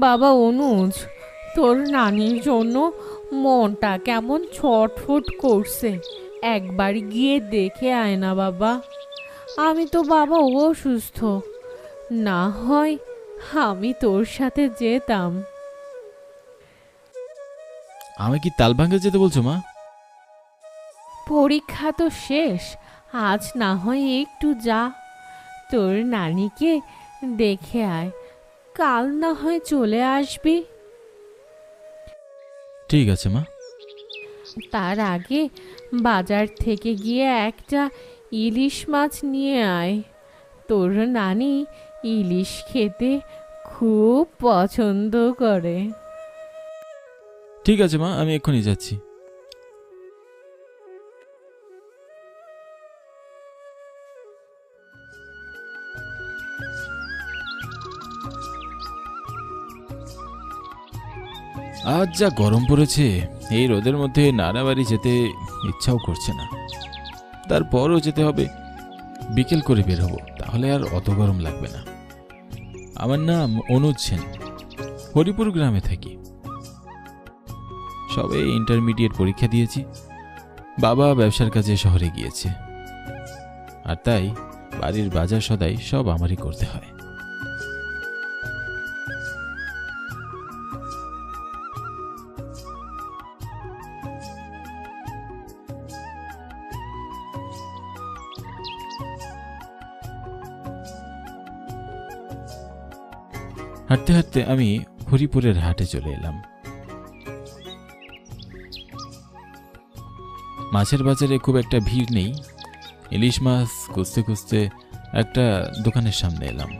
বাবা অনুজ তোর নানির জন্য মনটা কেমন ছটফট করছে। একবার গিয়ে দেখে আয় না বাবা। আমি তো বাবা অসুস্থ। না হয় আমি তোর সাথে যেতাম। আমি কি তালভাঙ্গে যেতে বলছো মা? পরীক্ষা তো শেষ আজ না হয় একটু যা। তোর নানিকে দেখে আয়। কাল না হয় চলে আসবি। ঠিক আছে মা। তার আগে বাজার থেকে গিয়ে একটা ইলিশ মাছ নিয়ে আয়। তোর নানি ইলিশ খেতে খুব পছন্দ করে। ঠিক আছে মা আমি এক্ষুনি যাচ্ছি। আজ যা গরম পড়েছে, এই রোদের মধ্যে নানাবাড়ি যেতে ইচ্ছাও করছে না। তারপরও যেতে হবে। বিকেল করে বের হব, তাহলে আর অত গরম লাগবে না। আমার নাম অনুজ সেন, হরিপুর গ্রামে থাকি। সবে ইন্টারমিডিয়েট পরীক্ষা দিয়েছি। বাবা ব্যবসার কাজে শহরে গিয়েছে। আর তাই বাড়ির বাজার সদাই সব আমারই করতে হয়। হাঁটতে হাঁটতে আমি হরিপুরের হাটে চলে এলাম। মাছের বাজারে খুব একটা ভিড় নেই। ইলিশ মাছ খুঁজতে খুঁজতে একটা দোকানের সামনে এলাম।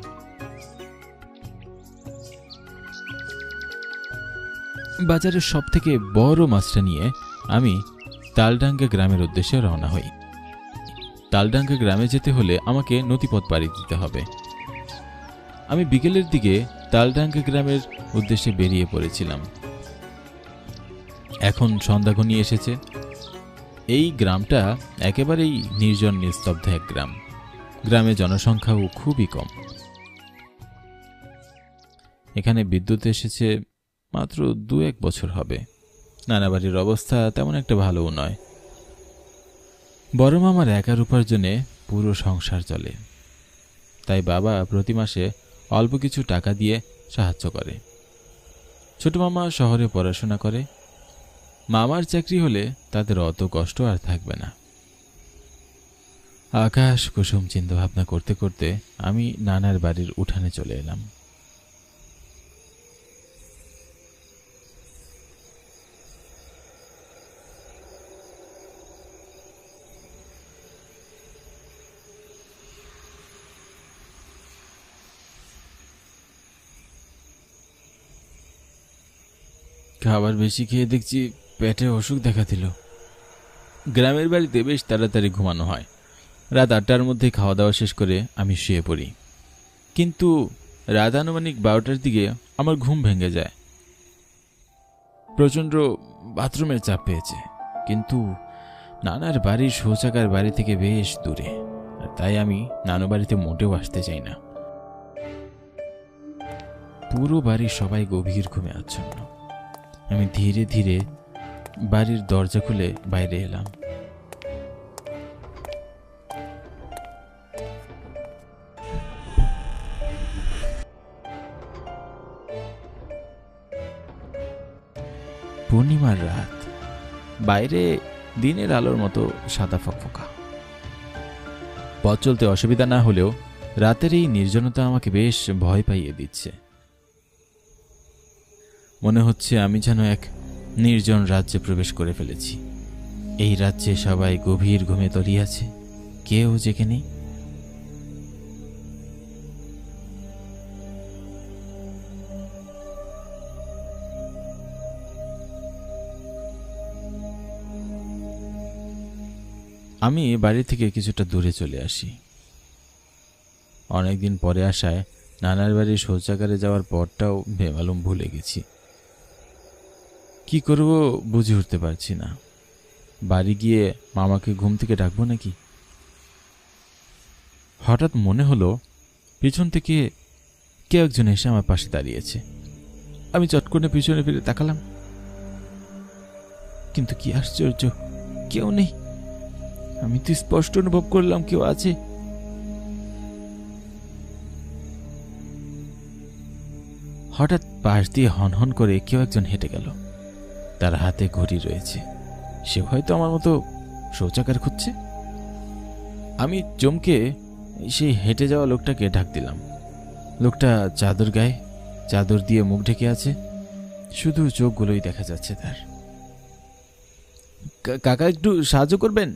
বাজারের সব থেকে বড় মাছটা নিয়ে আমি তালডাঙ্গা গ্রামের উদ্দেশ্যে রওনা হই। তালডাঙ্গা গ্রামে যেতে হলে আমাকে নথিপথ পাড়ি দিতে হবে। আমি বিকেলের দিকে তালডাঙ্গা গ্রামের উদ্দেশ্যে বেরিয়ে পড়েছিলাম। এখন সন্ধ্যা ঘনিয়ে এসেছে। এই গ্রামটা একেবারেই নির্জন নিস্তব্ধ এক গ্রাম। গ্রামে জনসংখ্যাও খুবই কম। এখানে বিদ্যুৎ এসেছে মাত্র দু এক বছর হবে। নানা বাড়ির অবস্থা তেমন একটা ভালোও নয়। বড় মামার একার উপার্জনে পুরো সংসার চলে। তাই বাবা প্রতি মাসে অল্প কিছু টাকা দিয়ে সাহায্য করে। ছোট মামা শহরে পড়াশোনা করে। মামার চাকরি হলে তাদের অত কষ্ট আর থাকবে না। আকাশ কুসুম চিন্তা ভাবনা করতে করতে আমি নানার বাড়ির উঠানে চলে এলাম। খাবার বেশি খেয়ে দেখছি পেটে অসুখ দেখা দিল গ্রামের বাড়িতে বেশ তাড়াতাড়ি ঘুমানো হয়। রাত আটটার মধ্যে খাওয়া দাওয়া শেষ করে আমি শুয়ে পড়ি। কিন্তু রাত আনুমানিক বারোটার দিকে আমার ঘুম ভেঙে যায়। প্রচণ্ড বাথরুমের চাপ পেয়েছে। কিন্তু নানার বাড়ির শৌচাগার বাড়ি থেকে বেশ দূরে। আর তাই আমি নানু বাড়িতে মোটেও আসতে চাই না। পুরো বাড়ির সবাই গভীর ঘুমে আচ্ছন্ন। আমি ধীরে ধীরে বাড়ির দরজা খুলে বাইরে এলাম। পূর্ণিমার রাত। বাইরে দিনের আলোর মতো সাদা ফকফকা। পথ চলতে অসুবিধা না হলেও রাতের এই নির্জনতা আমাকে বেশ ভয় পাইয়ে দিচ্ছে। মনে হচ্ছে আমি যেন এক নির্জন রাজ্যে প্রবেশ করে ফেলেছি। এই রাজ্যে সবাই গভীর ঘুমে তলিয়ে আছে কেউ জেগে নেই। আমি বাড়ি থেকে কিছুটা দূরে চলে আসি। অনেকদিন পরে আসায় নানার বাড়ির শৌচাগারে যাওয়ার পরটাও বেমালুম ভুলে গেছি। কি করব বুঝে উঠতে পারছি না। বাড়ি গিয়ে মামাকে ঘুম থেকে ডাকবো নাকি? হঠাৎ মনে হলো, পিছন থেকে কেউ একজন এসে আমার পাশে দাঁড়িয়েছে। আমি চট করে পিছনে ফিরে তাকালাম। কিন্তু কি আশ্চর্য, কেউ নেই। আমি তো স্পষ্ট অনুভব করলাম কেউ আছে। হঠাৎ পাশ দিয়ে হনহন করে কেউ একজন হেঁটে গেল। তার হাতে ঘড়ি রয়েছে। সে হয়তো আমার মতো শৌচাগার খুঁজছে। আমি চমকে সেই হেঁটে যাওয়া লোকটাকে ঢাক দিলাম। লোকটা চাদর গায়ে, চাদর দিয়ে মুখ ঢেকে আছে। শুধু চোখগুলোই দেখা যাচ্ছে তার। কাকা, একটু সাহায্য করবেন?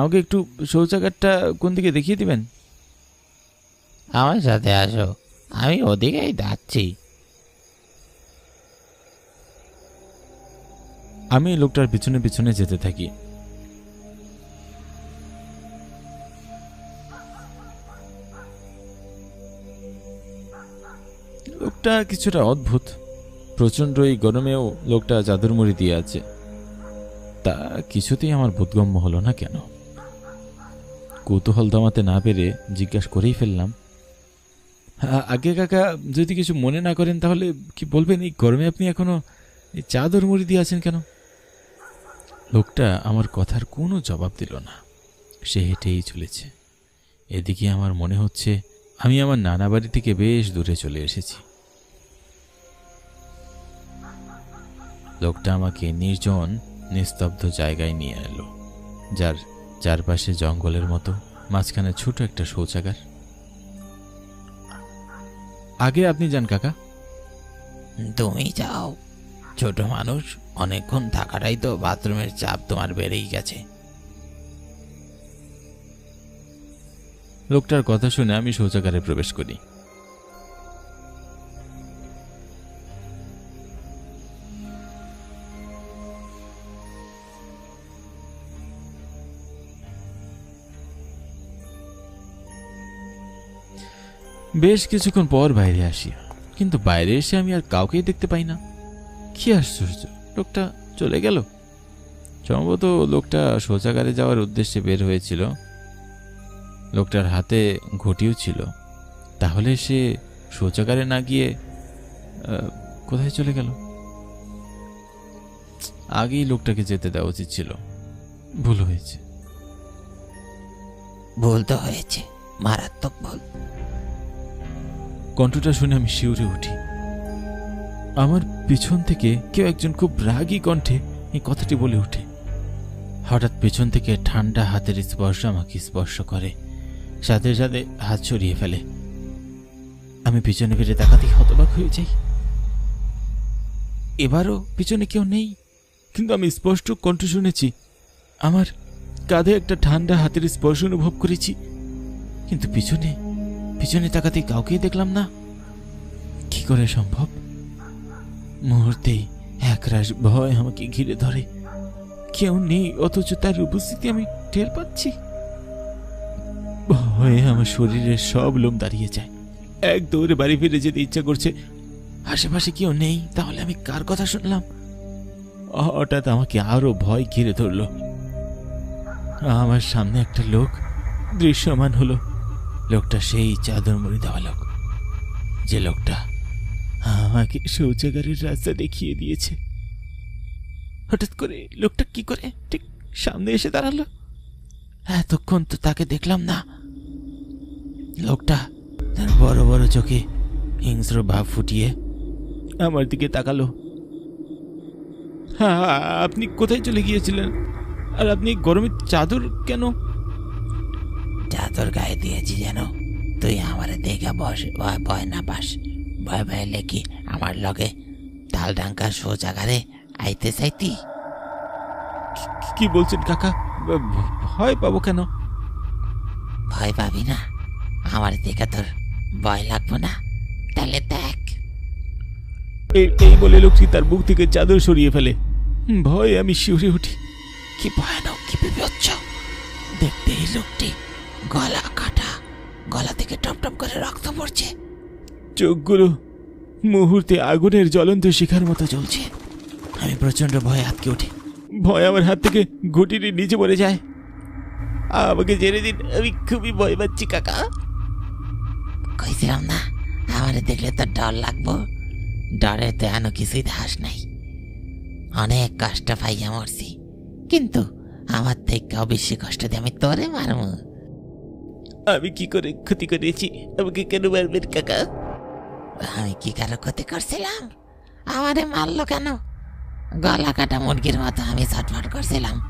আমাকে একটু শৌচাগারটা কোন দিকে দেখিয়ে দিবেন? আমার সাথে আসো। আমি ওদিকেই যাচ্ছি। আমি লোকটার পিছনে পিছনে যেতে থাকি। লোকটা কিছুটা অদ্ভুত। প্রচণ্ড এই গরমেও লোকটা জাদুর মুড়ি দিয়ে আছে। তা কিছুতেই আমার বোধগম্য হলো না কেন? কৌতূহল দমাতে না পেরে জিজ্ঞাসা করেই ফেললাম, "আ- আগে কাকা, যদি কিছু মনে না করেন তাহলে কি বলবেন? এই গরমে আপনি এখনও এই চাদর মুড়ি দিয়ে আছেন কেন? লোকটা আমার কথার কোনো জবাব দিল না। সে হেঁটেই চলেছে। এদিকে আমার মনে হচ্ছে আমি আমার নানা বাড়ি থেকে বেশ দূরে চলে এসেছি। লোকটা আমাকে নির্জন, নিস্তব্ধ জায়গায় নিয়ে এলো, যার চারপাশে জঙ্গলের মতো মাঝখানে ছোট একটা শৌচাগার। আগে আপনি যান কাকা। তুমি যাও। ছোট মানুষ অনেকক্ষণ থাকাটাই তো বাথরুমের চাপ তোমার বেড়েই গেছে। লোকটার কথা শুনে আমি শৌচাগারে প্রবেশ করি। বেশ কিছুক্ষণ পর বাইরে আসি। কিন্তু বাইরে এসে আমি আর কাউকেই দেখতে পাই না। কি আশ্চর্য, লোকটা চলে গেল। সম্ভবত লোকটা শৌচাগারে যাওয়ার উদ্দেশ্যে বের হয়েছিল। লোকটার হাতে ঘটিও ছিল। তাহলে সে শৌচাগারে না গিয়ে কোথায় চলে গেল? আগেই লোকটাকে যেতে দেওয়া উচিত ছিল। ভুল হয়েছে। ভুল তো হয়েছে। মারাত্মক ভুল। কণ্ঠটা শুনে আমি শিউরে উঠি। আমার পিছন থেকে কেউ একজন খুব রাগী কণ্ঠে এই কথাটি বলে ওঠে। হঠাৎ পেছন থেকে ঠান্ডা হাতের স্পর্শ আমাকে স্পর্শ করে, সাথে সাথে হাত সরিয়ে ফেলে। আমি পিছনে ফিরে তাকাতেই হতবাক হয়ে যাই। এবারও পিছনে কেউ নেই, কিন্তু আমি স্পষ্ট কণ্ঠ শুনেছি, আমার কাঁধে একটা ঠান্ডা হাতের স্পর্শ অনুভব করেছি, কিন্তু পিছনে পিছনে তাকাতে কাউকেই দেখলাম না। কি করে সম্ভব? মুহূর্তেই একরাশ ভয় আমাকে ঘিরে ধরে। কেউ নেই, অথচ তার উপস্থিতি আমি টের পাচ্ছি। ভয়ে আমার শরীরের সব লোম দাঁড়িয়ে যায়। এক দৌড়ে বাড়ি ফিরে যেতে ইচ্ছা করছে। আশেপাশে কেউ নেই, তাহলে আমি কার কথা শুনলাম? হঠাৎ আমাকে আরও ভয় ঘিরে ধরলো। আমার সামনে একটা লোক দৃশ্যমান হলো। লোকটা সেই চাদর মুড়ি দেওয়া লোক। যে লোকটা আমাকে শৌচাগারের রাস্তা দেখিয়ে দিয়েছে। হঠাৎ করে লোকটা কি করে? ঠিক সামনে এসে দাঁড়াল। এতক্ষণ তো তাকে দেখলাম না। লোকটা তার বড় বড় চোখে হিংস্র ভাব ফুটিয়ে আমার দিকে তাকালো। হ্যাঁ আপনি কোথায় চলে গিয়েছিলেন? আর আপনি গরমের চাদর কেন চাদর গায়ে দিয়েছি যেন। তুই আমারে দেখে বস ভয় ভয় না পাস। ভয় পাইলে কি আমার লগে তাল ডাঙ্কার শৌচাগারে আইতে চাইতি? কি- বলছেন কাকা? ভয় পাবো কেন? ভয় পাবি না। আমার দেখে তোর ভয় লাগবো না। তাহলে দেখ। এই বলে লোকটি তার বুক থেকে চাদর সরিয়ে ফেলে। ভয়ে আমি শিউরে উঠি। কি ভয়ানক কি বিপজ্জ দেখতে এই লোকটি। গলা কাটা গলা থেকে টপ টপ করে রক্ত পড়ছে। চোখগুলো মুহূর্তে আগুনের জ্বলন্ত শিখার মতো জ্বলছে। আমি প্রচণ্ড ভয়ে আটকে উঠি। ভয় আমার হাত থেকে ঘুটিনি নিচে পড়ে যায়। আমাকে জেনে দিন আমি খুবই ভয় পাচ্ছি কাকা। কইছিলাম না আমার দেখলে তো ডর লাগবো। ডরে তো এন কিছুই ধাস নাই। অনেক কষ্ট পাইয়া মরছি। কিন্তু আমার থেকেও বেশি কষ্ট দিয়ে আমি তোরে মারবো আমি কি করে ক্ষতি করেছি? আমাকে কেন মারবেন কাকা? আমি কি কারও ক্ষতি করছিলাম? আমারে মারলো কেন? গলা কাটা মুরগির মতো আমি ছটফট করছিলাম।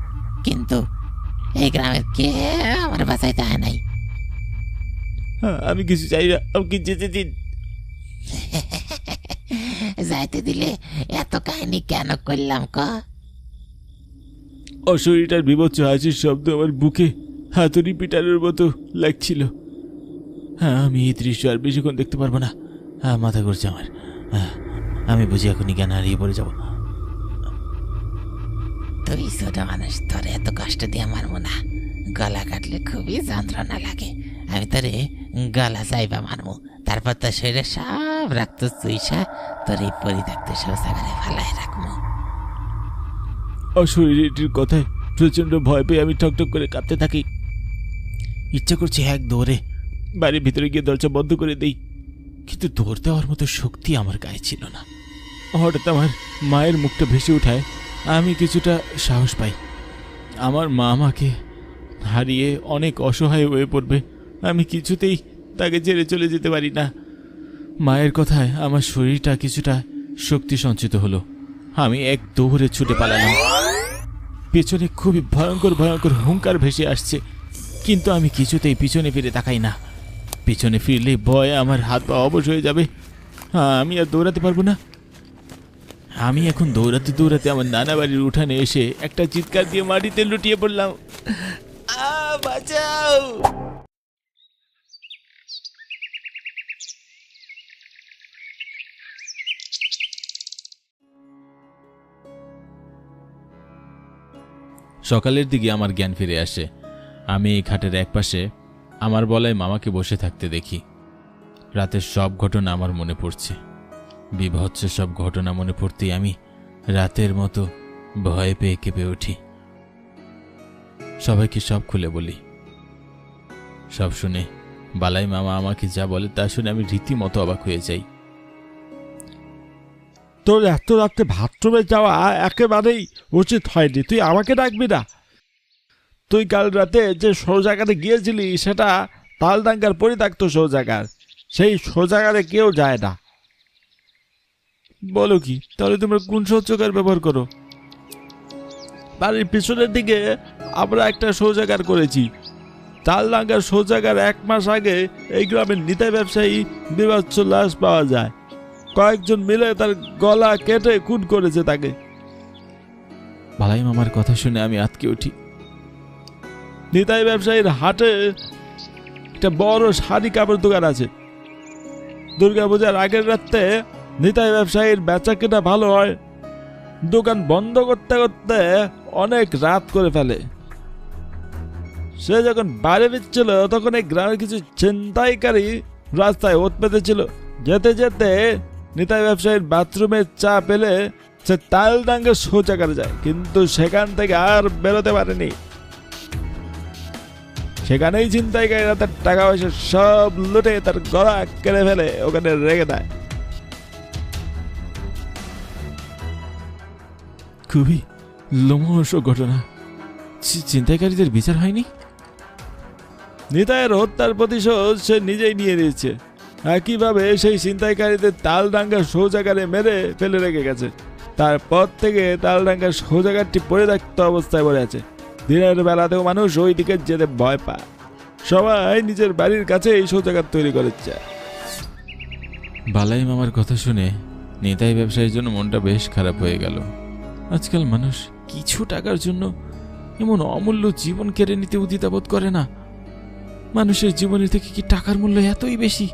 কিন্তু এই গ্রামের কে আমার বাঁচাইতে হয় নাই। আমি কিছু চাই না আমাকে যেতে দিন। যাইতে দিলে এত কাহিনী কেন করলাম ক? অশরীরটার বিভৎস হাসির শব্দ আমার বুকে হাতুড়ি পিটানোর মতো লাগছিল। হ্যাঁ আমি এই দৃশ্য আর বেশিক্ষণ দেখতে পারব না। হ্যাঁ মাথা করছে আমার। হ্যাঁ, আমি বুঝি এখনই জ্ঞান হারিয়ে পড়ে যাব। তুই ছোট মানুষ তোরে এত কষ্ট দিয়ে মারবো না গলা কাটলে খুবই যন্ত্রণা লাগে। আমি তোরে গলা চাইবা মারবো তারপর তোর শরীরে সব রক্ত চুইসা তোর এই পরিত্যক্ত শৌচাগারে ফালাই রাখব অশরীরটির কথায় প্রচণ্ড ভয় পেয়ে আমি ঠকঠক করে কাঁপতে থাকি। ইচ্ছা করছে এক দৌড়ে। বাড়ির ভিতরে গিয়ে দরজা বন্ধ করে দেই। কিন্তু দৌড় দেওয়ার মতো শক্তি আমার গায়ে ছিল না। হঠাৎ আমার মায়ের মুখটা ভেসে ওঠায় আমি কিছুটা সাহস পাই। আমার মা আমাকে হারিয়ে অনেক অসহায় হয়ে পড়বে। আমি কিছুতেই তাকে ছেড়ে চলে যেতে পারি না। মায়ের কথায় আমার শরীরটা কিছুটা শক্তি সঞ্চিত হলো। আমি এক দৌড়ে ছুটে পালালাম। পেছনে খুবই ভয়ঙ্কর ভয়ঙ্কর হুঙ্কার ভেসে আসছে। কিন্তু আমি কিছুতেই পিছনে ফিরে তাকাই না। পিছনে ফিরলে ভয়ে আমার হাত পা অবশ হয়ে যাবে। হ্যাঁ, আমি আর দৌড়াতে পারব না। আমি এখন দৌড়াতে দৌড়াতে আমার নানা বাড়ির উঠানে এসে একটা চিৎকার দিয়ে মাটিতে লুটিয়ে পড়লাম। বাঁচাও! সকালের দিকে আমার জ্ঞান ফিরে আসে। আমি এই খাটের একপাশে আমার বলায় মামাকে বসে থাকতে দেখি। রাতের সব ঘটনা আমার মনে পড়ছে। বিভৎস সব ঘটনা মনে পড়তেই আমি রাতের মতো ভয়ে পেয়ে কেঁপে উঠি। সবাইকে সব খুলে বলি। সব শুনে বালাই মামা আমাকে যা বলে তা শুনে আমি রীতিমতো অবাক হয়ে যাই। তোর এত রাত্রে বাথরুমে যাওয়া একেবারেই উচিত হয়নি। তুই আমাকে ডাকবি না। তুই কাল রাতে যে শৌচাগারে গিয়েছিলি, সেটা তালদাঙ্গার পরিত্যক্ত শৌচাগার সেই শৌচাগারে কেউ যায় না। বলো কি, তাহলে তোমরা কোন শৌচাগার ব্যবহার করো? বাড়ির পিছনের দিকে আমরা একটা শৌচাগার করেছি। তালদাঙ্গার শৌচাগার এক মাস আগে এই গ্রামের নিতাই ব্যবসায়ী বিভৎস লাশ পাওয়া যায়। কয়েকজন মিলে তার গলা কেটে খুন করেছে তাকে। বালাই মামার কথা শুনে আমি আতকে উঠি। নিতাই ব্যবসায়ীর হাটে একটা বড় শাড়ি কাপড় দোকান আছে। দুর্গাপূজার আগের রাত্রে নিতাই ব্যবসায়ীর বেচা কেনা ভালো হয়। দোকান বন্ধ করতে করতে অনেক রাত করে ফেলে। সে যখন বাইরে ফিরছিল, তখন এই গ্রামের কিছু ছিনতাইকারী রাস্তায় ওত পেতেছিল যেতে যেতে নিতাই ব্যবসায়ীর বাথরুমের চা পেলে সে তাল তালডাঙ্গে শৌচাগারে যায়, কিন্তু সেখান থেকে আর বেরোতে পারেনি। সেখানেই ছিনতাইকারীরা তার টাকা পয়সা সব লুটে তার গলা কেড়ে ফেলে ওখানে রেখে দেয়। খুবই লোমহর্ষ ঘটনা। চি- ছিনতাইকারীদের বিচার হয়নি? নিতাইয়ের হত্যার প্রতিশোধ সে নিজেই নিয়ে নিয়েছে। একইভাবে সেই ছিনতাইকারীদের তালডাঙ্গার শৌচাগারে মেরে ফেলে রেখে গেছে। তারপর থেকে তালডাঙ্গার শৌচাগারটি পরিত্যক্ত অবস্থায় পড়ে আছে। দিনের বেলাতেও মানুষ ওই দিকে যেতে ভয় পায়। সবাই নিজের বাড়ির কাছে এই শৌচাগার তৈরি করেছে। বালাই মামার কথা শুনে নেতাই ব্যবসায়ীর জন্য মনটা বেশ খারাপ হয়ে গেল। আজকাল মানুষ কিছু টাকার জন্য এমন অমূল্য জীবন কেড়ে নিতে উদিতাবোধ করে না। মানুষের জীবনের থেকে কি টাকার মূল্য এতই বেশি?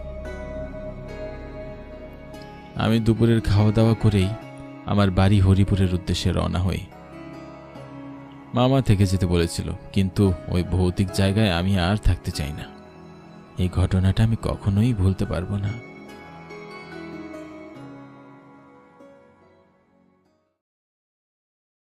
আমি দুপুরের খাওয়া দাওয়া করেই আমার বাড়ি হরিপুরের উদ্দেশ্যে রওনা হই। মামা থেকে যেতে বলেছিল, কিন্তু ওই ভৌতিক জায়গায় আমি আর থাকতে চাই না। এই ঘটনাটা আমি কখনোই ভুলতে পারব না।